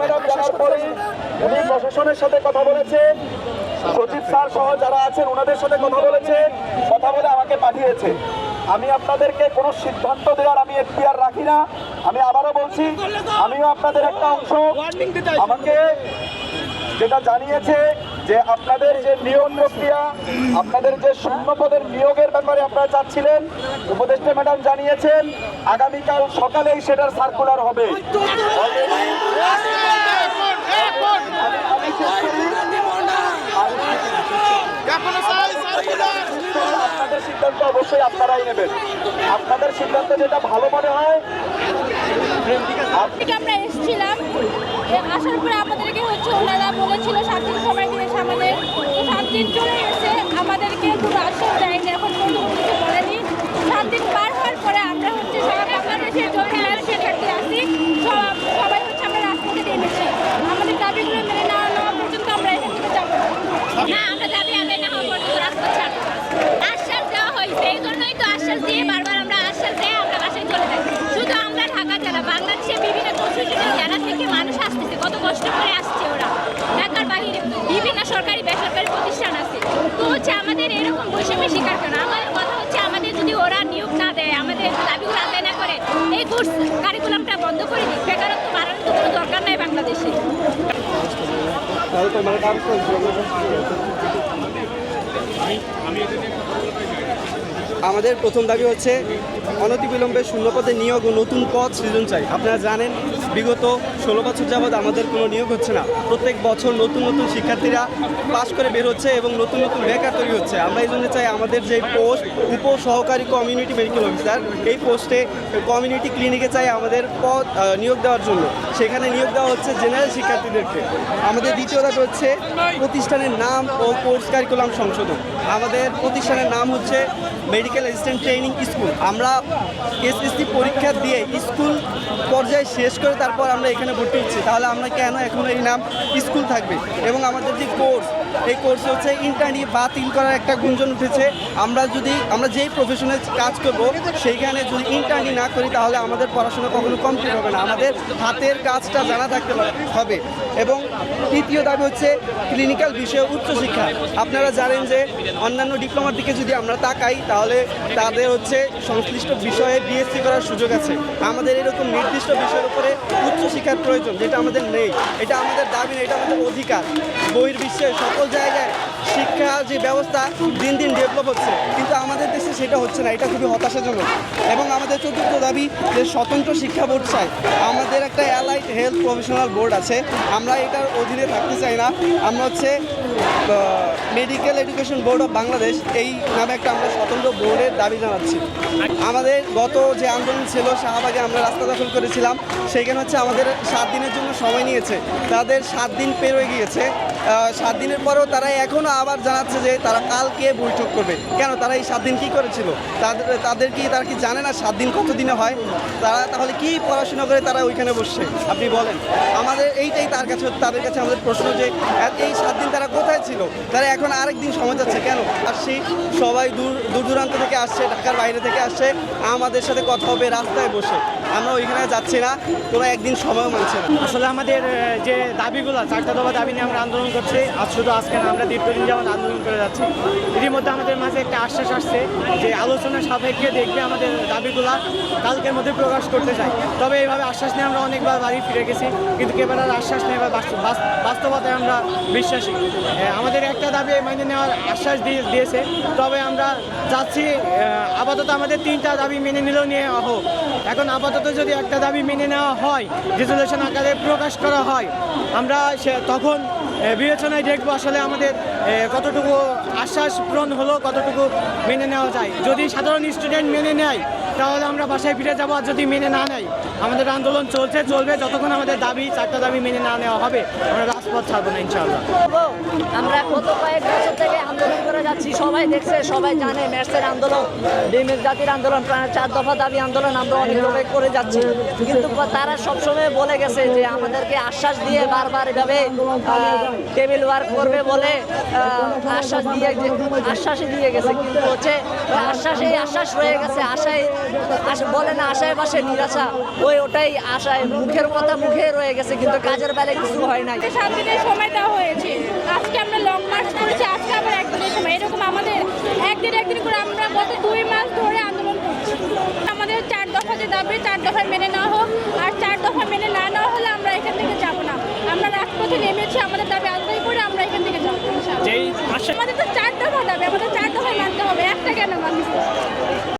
Madam জানার উনি প্রশাসনের সাথে কথা বলেছেন সচিব স্যার সহ যারা আছেন ওনাদের সাথে কথা বলেছেন কথা বলে আমাকে পাঠিয়েছে। আমি আপনাদেরকে কোনো সিদ্ধান্ত দেওয়ার আমি এখতিয়ার রাখি না। আমি আবারও বলছি, আমিও আপনাদের একটা অংশ। আমাকে যেটা জানিয়েছে যে আপনাদের যে নিয়োগ প্রক্রিয়া, আপনাদের যে শূন্য পদের নিয়োগের ব্যাপারে আপনারা চাচ্ছিলেন, উপদেষ্টা ম্যাডাম জানিয়েছেন, আগামীকাল সকালেই সেটার সার্কুলার হবে। আপনাদের সিদ্ধান্ত অবশ্যই আপনারাই নেবেন আপনাদের সিদ্ধান্ত যেটা ভালো মনে হয় আপ- থেকে আমরা এসেছিলাম এ আসার পরে আমাদেরকে হচ্ছে ওনারা বলেছিল সাত দিন সময় দিয়েছে আমাদের সাত দিন চলে গেছে আমাদেরকে কোনো আশ্বাস দেয়নি এখন পর্যন্ত কোনো কিছু বলেনি সাত দিন পার হওয়ার পরে আমরা হচ্ছে সারা বাংলাদেশের জন্য শিক্ষার্থী আছি সব সবাই হচ্ছে আমরা রাজপথে নেমেছি আমাদের দাবিগুলো মেনে নেওয়া নেওয়া পর্যন্ত আমরা এখান থেকে যাব না। না আমরা দাবি আদায় না হওয়া পর্যন্ত রাজপথ ছাড়বো না। আশ্বাস দেওয়া হয়েছে এই জন্যই তো আশ্বাস দিয়ে বারবার আমরা আশ্বাস দিয়ে আমরা বাসায় চলে যাই শুধু আমরা ঢাকা জেলা বাংলাদেশের বিভিন্ন চৌষট্টি জেলা থেকে মানুষ আসতেছে কত কষ্ট করে আসছে ওরা ঢাকার বাহিরে বিভিন্ন সরকারি বেসরকারি প্রতিষ্ঠান আছে তো হচ্ছে আমাদের এরকম বৈষম্যের শিকার কেন? আমাদের কথা হচ্ছে আমাদের যদি ওরা নিয়োগ না দেয় আমাদের দাবিগুলো আদায় না করে এই কোর্স কারিকুলামটা বন্ধ করে দিক। বেকারত্ব বাড়ানোর তো কোনো দরকার নাই বাংলাদেশে। আমাদের প্রথম দাবি হচ্ছে অনতিবিলম্বে শূন্যপদে নিয়োগ ও নতুন পদ সৃজন চাই আপনারা জানেন, বিগত ষোলো বছর যাবৎ আমাদের কোনো নিয়োগ হচ্ছে না। প্রত্যেক বছর নতুন নতুন শিক্ষার্থীরা পাশ করে বের হচ্ছে এবং নতুন নতুন বেকার তৈরি হচ্ছে। আমরা এই জন্য চাই আমাদের যে পোস্ট উপ সহকারী কমিউনিটি মেডিকেল অফিসার, এই পোস্টে কমিউনিটি ক্লিনিকে চাই আমাদের পদ নিয়োগ দেওয়ার জন্য। সেখানে নিয়োগ দেওয়া হচ্ছে জেনারেল শিক্ষার্থীদেরকে। আমাদের দ্বিতীয় দাবি হচ্ছে প্রতিষ্ঠানের নাম ও কোর্স কারিকুলাম সংশোধন। আমাদের প্রতিষ্ঠানের নাম হচ্ছে মেডিকেল অ্যাসিস্ট্যান্ট ট্রেনিং স্কুল আমরা এসএসসি পরীক্ষা দিয়ে স্কুল পর্যায়ে শেষ করে তারপর আমরা এখানে ভর্তি হচ্ছি। তাহলে আমরা কেন এখন এই নাম স্কুল থাকবে? এবং আমাদের যে কোর্স এই কোর্স হচ্ছে ইন্টারনি বাতিল করার একটা গুঞ্জন উঠেছে। আমরা যদি, আমরা যেই প্রফেশনে কাজ করব, সেইখানে যদি ইন্টারনি না করি, তাহলে আমাদের পড়াশোনা কখনো কমপ্লিট হবে না। আমাদের হাতের কাজটা জানা থাকতে হবে এবং তৃতীয় দাবি হচ্ছে ক্লিনিক্যাল বিষয়ে উচ্চশিক্ষা আপনারা জানেন যে অন্যান্য ডিপ্লোমার দিকে যদি আমরা তাকাই, তাহলে তাদের হচ্ছে সংশ্লিষ্ট বিষয়ে বিএসসি করার সুযোগ আছে। আমাদের এরকম নির্দিষ্ট বিষয়ের উপরে উচ্চশিক্ষার প্রয়োজন, যেটা আমাদের নেই। এটা আমাদের দাবি না, এটা আমাদের অধিকার। বহির্বিশ্বের সকল জায়গায় শিক্ষা যে ব্যবস্থা দিন দিন ডেভেলপ হচ্ছে, কিন্তু আমাদের দেশে সেটা হচ্ছে না, এটা খুবই হতাশাজনক। এবং আমাদের চতুর্থ দাবি যে স্বতন্ত্র শিক্ষা বোর্ড চাই। আমাদের একটা অ্যালাইড হেলথ প্রফেশনাল বোর্ড আছে, আমরা এটার অধীনে থাকতে চাই না। আমরা হচ্ছে medical education board of Bangladesh এই নামে একটা আমরা স্বতন্ত্র বোর্ডের দাবি জানাচ্ছি। আমাদের গত যে আন্দোলন ছিল, শাহবাগে আমরা রাস্তা দখল করেছিলাম সেখানে হচ্ছে আমাদের সাত দিনের জন্য সময় নিয়েছে। তাদের সাত দিন পেরোয় গিয়েছে। সাত দিনের পরেও তারা এখনও আবার জানাচ্ছে যে তারা কালকে বৈঠক করবে। কেন? তারা এই সাত দিন কী করেছিল? তাদের তাদের কি, তারা কি জানে না সাত দিন কত দিনে হয়? তারা তাহলে কি পড়াশোনা করে তারা ওইখানে বসছে? আপনি বলেন। আমাদের এইটাই তার কাছে, তাদের কাছে আমাদের প্রশ্ন যে এই সাত দিন তারা কোথায় ছিল? তারা এখন আরেক দিন সময় যাচ্ছে কেন? আসছি সবাই দূর দূর দূরান্ত থেকে আসছে, ঢাকার বাইরে থেকে আসছে, আমাদের সাথে কথা হবে, রাস্তায় বসে। আমরা ওইখানে যাচ্ছি না তোরা একদিন সময়ও মানছে না। আসলে আমাদের যে দাবিগুলো চারটা দফা দাবি নিয়ে আমরা আন্দোলন করছি আজ শুধু আজকে না আমরা দীর্ঘদিন যেমন আন্দোলন করে যাচ্ছি। এরই মধ্যে আমাদের মাঝে একটা আশ্বাস আসছে যে আলোচনা সাপেক্ষে দেখবে আমাদের দাবিগুলো কালকের মধ্যে প্রকাশ করতে চাই তবে এইভাবে আশ্বাস নিয়ে আমরা অনেকবার বাড়ি ফিরে গেছি কিন্তু কেবল আর আশ্বাস নিয়ে এবার বাস্তব- বাস্তবতায় আমরা বিশ্বাসী। আমাদের একটা দাবি মাইনে নেওয়ার আশ্বাস দিয়ে দিয়েছে তবে আমরা আহ, আপাতত আমাদের তিনটা দাবি মেনে নিলেও নিয়ে হোক এখন আপাতত যদি একটা দাবি মেনে নেওয়া হয় রেজুলেশন আকারে প্রকাশ করা হয় আমরা সে তখন বিবেচনায় দেখব আসলে আমাদের কতটুকু আশ্বাস পূরণ হলো কতটুকু মেনে নেওয়া যায়। যদি সাধারণ স্টুডেন্ট মেনে নেয় তাহলে আমরা বাসায় ফিরে যাব আর যদি মেনে না নেয় আমাদের আন্দোলন চলছে চলবে যতক্ষণ আমাদের দাবি চারটা দাবি মেনে না নেওয়া হবে আমরা রাজপথ ছাড়বো না ইনশাআল্লাহ। বলব, আমরা গত কয়েক আন্দোলন সবাই দেখছে, সবাই জানে ম্যাটসের আন্দোলন, ডিমের জাতির আন্দোলন চার দফা দাবি আন্দোলন আমরা অনেকভাবে করে যাচ্ছি। কিন্তু তারা সবসময় বলে গেছে যে আমাদেরকে আশ্বাস দিয়ে বারবার এভাবে টেবিল ওয়ার্ক করবে বলে আশ্বাস দিয়ে আশ্বাসই দিয়ে গেছে। কিন্তু হচ্ছে, আশ্বাস, এই আশ্বাস রয়ে গেছে, আশায় আশ- বলে না, আশায় বাসে নিরাশা। ওই ওটাই আশায়, মুখের কথা মুখে রয়ে গেছে, কিন্তু কাজের বেলায় কিছু হয় নাই। সাত দিনের সময় দেওয়া হয়েছে। আজকে আমরা লং একদিন একদিন করে আমরা গত দুই মাস ধরে আন্দোলন করছি। আমাদের চার দফা যে দাবি চার দফায় মেনে না হোক আর চার দফা মেনে না নেওয়া হলে আমরা এখান থেকে যাব না। আমরা রাজপথে নেমেছি আমাদের দাবি আদায় করে আমরা এখান থেকে যাব আমাদের তো চার দফা দাবি আমাদের চার দফায় মানতে হবে। একটা কেন মানুষ